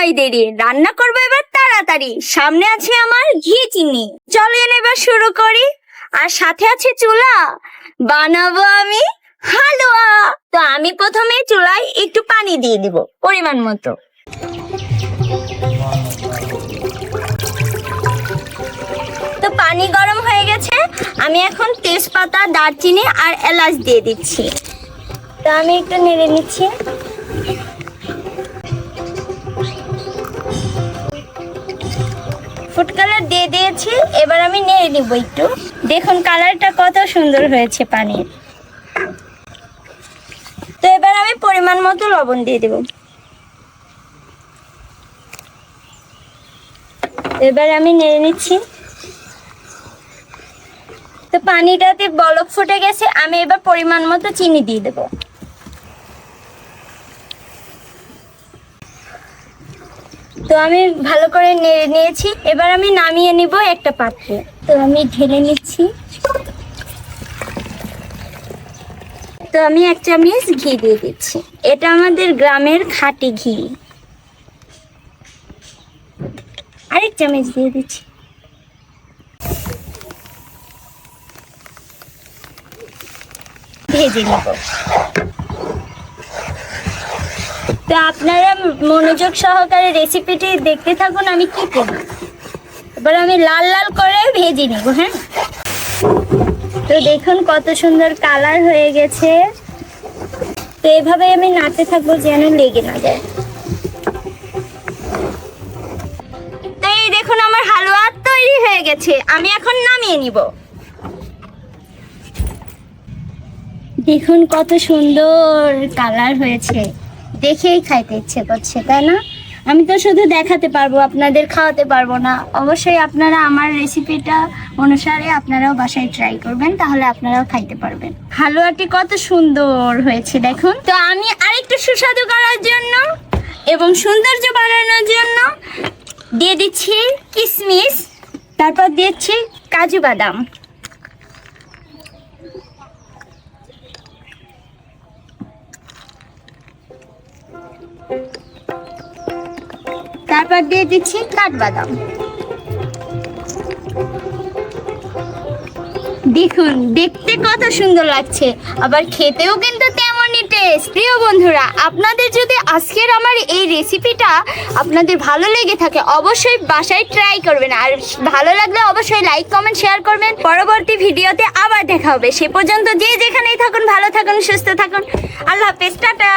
কোথায় দেরি। রান্না করব এবার তাড়াতাড়ি। সামনে আছে আমার ঘি চিনি। চলেন এবার শুরু করি। আর সাথে আছে চুলা। বানাবো আমি হালুয়া। তো আমি প্রথমে চুলায় একটু পানি দিয়ে দিব, পরিমাণ মতো। তো পানি গরম হয়ে গেছে। আমি এখন তেজপাতা, দারচিনি আর এলাচ দিয়ে দিচ্ছি। তো আমি একটু নেড়ে নিচ্ছি। ফুড কালার দিয়ে দিয়েছি, এবার আমি নেড়ে নিব একটু। দেখুন, কালারটা কত সুন্দর হয়েছে পানির। তো এবার আমি পরিমাণ মতো লবণ দিয়ে দেব। এবার আমি নেড়ে নিচ্ছি। তো পানিটাতে বলক ফুটে গেছে, আমি এবার পরিমাণ মতো চিনি দিয়ে দেবো। তো আমি ভালো করে নেড়ে নিয়েছি। এবার আমি নামিয়ে নিব একটা পাত্রে। তো আমি ঢেলে নিচ্ছি। তো আমি এক চামচ ঘি দিয়ে দিচ্ছি। এটা আমাদের গ্রামের খাঁটি ঘি। আরেক চামচ দিয়ে দিচ্ছি। ভেজে নেব। তো আপনারা মনোযোগ সহকারে রেসিপিটি দেখতে থাকুন, আমি কি করি এবার আমি লাল লাল করে ভেজে নেব হ্যাঁ? তো দেখুন কত সুন্দর কালার হয়ে গেছে। তো এভাবে আমি নাড়তে থাকব যেন লেগে না যায়। এই দেখুন, আমার হালুয়া তৈরি হয়ে গেছে, আমি এখন নামিয়ে নিব। দেখুন কত সুন্দর কালার হয়েছে। দেখেই খাইতে ইচ্ছে করছে, তাই না? আমি তো শুধু দেখাতে পারব, আপনাদের খাওয়াতে পারব না। অবশ্যই আপনারা আমার রেসিপিটা অনুসারে আপনারাও বাসায় ট্রাই করবেন, তাহলে আপনারাও খাইতে পারবেন। হালুয়াটি কত সুন্দর হয়েছে, দেখুন। তো আমি আরেকটু সুস্বাদু করার জন্য এবং সৌন্দর্য বাড়ানোর জন্য দিয়ে দিচ্ছি কিশমিশ তারপর দিচ্ছি কাজু বাদাম। তারপর দিয়ে দিচ্ছি কাঠবাদাম। দেখুন, দেখতে কত সুন্দর লাগছে। আবার খেতেও কিন্তু তেমনই টেস্ট প্রিয় বন্ধুরা, আপনাদের যদি আজকের আমার এই রেসিপিটা আপনাদের ভালো লেগে থাকে, অবশ্যই বাসায় ট্রাই করবেন। আর ভালো লাগলে অবশ্যই লাইক কমেন্ট শেয়ার করবেন। পরবর্তী ভিডিওতে আবার দেখা হবে। সে পর্যন্ত যে যেখানেই থাকুন, ভালো থাকুন, সুস্থ থাকুন। আল্লাহ হাফেজ, টাটা।